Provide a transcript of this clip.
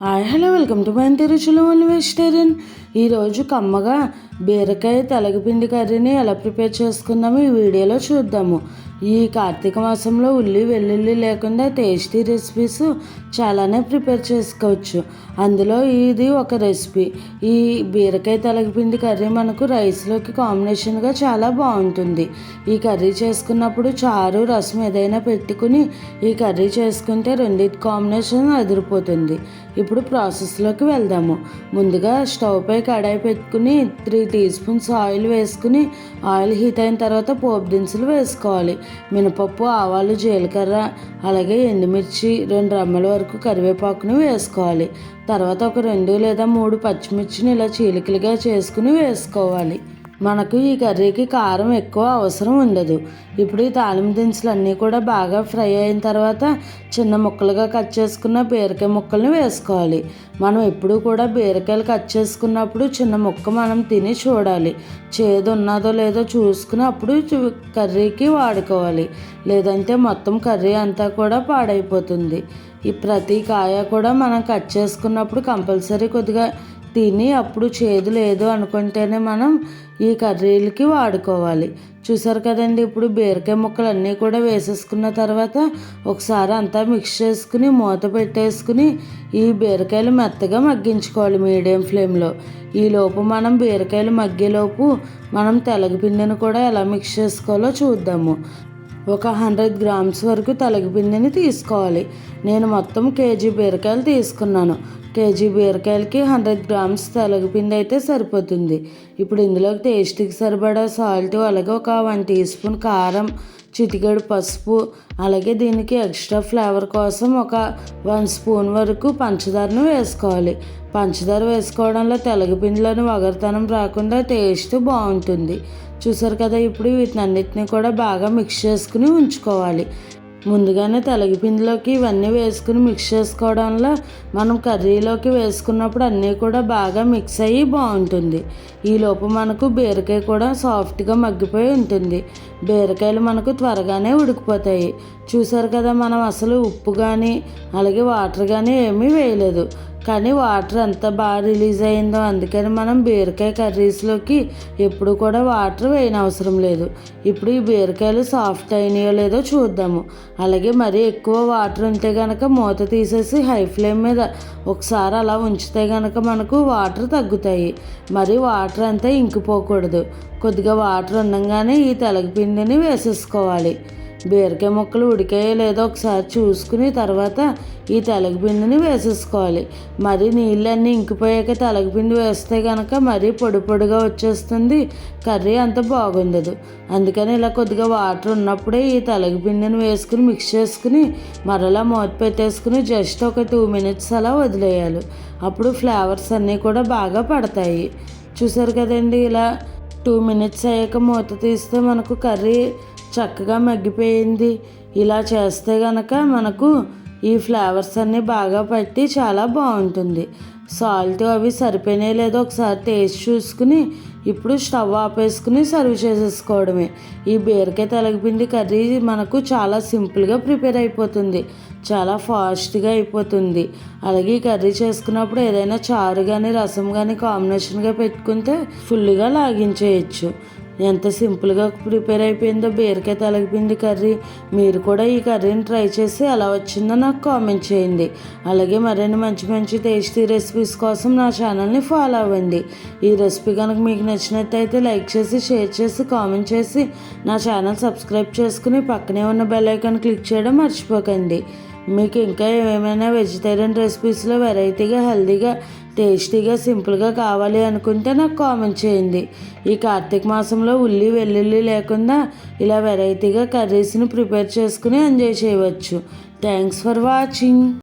Hi hello welcome to my రుచుల only vegetarian ఈరోజు కమ్మగా బీరకాయ తలగపిండి కర్రీని ఎలా ప్రిపేర్ చేసుకుందామో ఈ వీడియోలో చూద్దాము. ఈ కార్తీక మాసంలో ఉల్లి వెల్లుల్లి లేకుండా టేస్టీ రెసిపీస్ చాలానే ప్రిపేర్ చేసుకోవచ్చు. అందులో ఇది ఒక రెసిపీ. ఈ బీరకాయ తలగపిండి కర్రీ మనకు రైస్లోకి కాంబినేషన్గా చాలా బాగుంటుంది. ఈ కర్రీ చేసుకున్నప్పుడు చారు రసం ఏదైనా పెట్టుకుని ఈ కర్రీ చేసుకుంటే రెండింటి కాంబినేషన్ అదిరిపోతుంది. ఇప్పుడు ప్రాసెస్లోకి వెళ్దాము. ముందుగా స్టవ్ పై కడాయి పెట్టుకుని త్రీ టీ స్పూన్స్ ఆయిల్ వేసుకుని ఆయిల్ హీట్ అయిన తర్వాత పోపు దినుసులు వేసుకోవాలి. మినపప్పు ఆవాలు జీలకర్ర అలాగే ఎండుమిర్చి రెండు రమ్మల వరకు కరివేపాకును వేసుకోవాలి. తర్వాత ఒక రెండు లేదా మూడు పచ్చిమిర్చిని ఇలా చీలికలుగా చేసుకుని వేసుకోవాలి. మనకు ఈ కర్రీకి కారం ఎక్కువ అవసరం ఉండదు. ఇప్పుడు ఈ తాలింపు దినుసులు అన్నీ కూడా బాగా ఫ్రై అయిన తర్వాత చిన్న ముక్కలుగా కట్ చేసుకున్న బీరకాయ ముక్కల్ని వేసుకోవాలి. మనం ఎప్పుడు కూడా బీరకాయలు కట్ చేసుకున్నప్పుడు చిన్న ముక్క మనం తిని చూడాలి. చేదు ఉన్నదో లేదో చూసుకుని అప్పుడు కర్రీకి వాడుకోవాలి. లేదంటే మొత్తం కర్రీ అంతా కూడా పాడైపోతుంది. ఈ ప్రతి కాయ కూడా మనం కట్ చేసుకున్నప్పుడు కంపల్సరీ కొద్దిగా తిని అప్పుడు చేదు లేదు అనుకుంటేనే మనం ఈ కర్రీలకి వాడుకోవాలి. చూసారు కదండి ఇప్పుడు బీరకాయ ముక్కలు అన్నీ కూడా వేసేసుకున్న తర్వాత ఒకసారి అంతా మిక్స్ చేసుకుని మూత పెట్టేసుకుని ఈ బీరకాయలు మెత్తగా మగ్గించుకోవాలి మీడియం ఫ్లేమ్లో. ఈలోపు మనం బీరకాయలు మగ్గేలోపు మనం తెలగపిండిని కూడా ఎలా మిక్స్ చేసుకోవాలో చూద్దాము. ఒక హండ్రెడ్ గ్రామ్స్ వరకు తలగిపిండిని తీసుకోవాలి. నేను మొత్తం కేజీ బీరకాయలు తీసుకున్నాను. కేజీ బీరకాయలకి హండ్రెడ్ గ్రామ్స్ తెలగపిండి అయితే సరిపోతుంది. ఇప్పుడు ఇందులోకి టేస్ట్కి సరిపడా సాల్ట్ అలాగే ఒక వన్ టీ స్పూన్ కారం చిటికెడు పసుపు అలాగే దీనికి ఎక్స్ట్రా ఫ్లేవర్ కోసం ఒక వన్ స్పూన్ వరకు పంచదారను వేసుకోవాలి. పంచదార వేసుకోవడంలో తెలగపిండిలోని వగరతనం రాకుండా టేస్ట్ బాగుంటుంది. చూసారు కదా ఇప్పుడు వీటిని అన్నిటిని కూడా బాగా మిక్స్ చేసుకుని ఉంచుకోవాలి. ముందుగానే తెలగపిండిలోకి ఇవన్నీ వేసుకుని మిక్స్ చేసుకోవడంలో మనం కర్రీలోకి వేసుకున్నప్పుడు అన్నీ కూడా బాగా మిక్స్ అయ్యి బాగుంటుంది. ఈలోపు మనకు బీరకాయ కూడా సాఫ్ట్గా మగ్గిపోయి ఉంటుంది. బీరకాయలు మనకు త్వరగానే ఉడికిపోతాయి. చూసారు కదా మనం అసలు ఉప్పు కానీ అలాగే వాటర్ కానీ ఏమీ వేయలేదు. కానీ వాటర్ ఎంత బాగా రిలీజ్ అయిందో అందుకని మనం బీరకాయ కర్రీస్లోకి ఎప్పుడు కూడా వాటర్ వేయని అవసరం లేదు. ఇప్పుడు ఈ బీరకాయలు సాఫ్ట్ అయినాయో లేదో చూద్దాము. అలాగే మరీ ఎక్కువ వాటర్ ఉంటే కనుక మూత తీసేసి హై ఫ్లేమ్ మీద ఒకసారి అలా ఉంచితే కనుక మనకు వాటర్ తగ్గుతాయి. మరి వాటర్ అంతా ఇంకిపోకూడదు. కొద్దిగా వాటర్ ఉండగానే ఈ తెలగపిండిని వేసేసుకోవాలి. బీరకాయ ముక్కలు ఉడికాయో లేదో ఒకసారి చూసుకుని తర్వాత ఈ తెలగపిండిని వేసేసుకోవాలి. మరి నీళ్ళన్నీ ఇంకిపోయాక తెలగపిండి వేస్తే కనుక మరీ పొడి పొడిగా వచ్చేస్తుంది. కర్రీ అంత బాగుండదు. అందుకని ఇలా కొద్దిగా వాటర్ ఉన్నప్పుడే ఈ తెలగపిండిని వేసుకుని మిక్స్ చేసుకుని మరలా మూత పెట్టేసుకుని జస్ట్ ఒక టూ మినిట్స్ అలా వదిలేయాలి. అప్పుడు ఫ్లేవర్స్ అన్నీ కూడా బాగా పడతాయి. చూసారు కదండి ఇలా టూ మినిట్స్ అయ్యాక మూత తీస్తే మనకు కర్రీ చక్కగా మగ్గిపోయింది. ఇలా చేస్తే కనుక మనకు ఈ ఫ్లేవర్స్ అన్నీ బాగా పట్టి చాలా బాగుంటుంది. సాల్ట్ అవి సరిపోయినాయి లేదో ఒకసారి టేస్ట్ చూసుకుని ఇప్పుడు స్టవ్ ఆపేసుకుని సర్వ్ చేసేసుకోవడమే. ఈ బీరకాయ తెలగపిండి కర్రీ మనకు చాలా సింపుల్గా ప్రిపేర్ అయిపోతుంది. చాలా ఫాస్ట్గా అయిపోతుంది. అలాగే ఈ కర్రీ చేసుకున్నప్పుడు ఏదైనా చారు కానీ రసం కానీ కాంబినేషన్గా పెట్టుకుంటే ఫుల్గా లాగించేయచ్చు. ఎంత సింపుల్గా ప్రిపేర్ అయిపోయిందో బీరకాయ తలగిపిండి కర్రీ. మీరు కూడా ఈ కర్రీని ట్రై చేసి ఎలా వచ్చిందో నాకు కామెంట్ చేయండి. అలాగే మరిన్ని మంచి మంచి టేస్టీ రెసిపీస్ కోసం నా ఛానల్ని ఫాలో అవ్వండి. ఈ రెసిపీ కనుక మీకు నచ్చినట్టయితే లైక్ చేసి షేర్ చేసి కామెంట్ చేసి నా ఛానల్ సబ్స్క్రైబ్ చేసుకుని పక్కనే ఉన్న బెల్ ఐకాన్ క్లిక్ చేయడం మర్చిపోకండి. మీకు ఇంకా ఏమైనా వెజిటేరియన్ రెసిపీస్లో వెరైటీగా హెల్తీగా టేస్టీగా సింపుల్గా కావాలి అనుకుంటే నాకు కామెంట్ చేయండి. ఈ కార్తీక మాసంలో ఉల్లి వెల్లుల్లి లేకుండా ఇలా వెరైటీగా కర్రీస్ని ప్రిపేర్ చేసుకుని ఎంజాయ్ చేయవచ్చు. Thanks for watching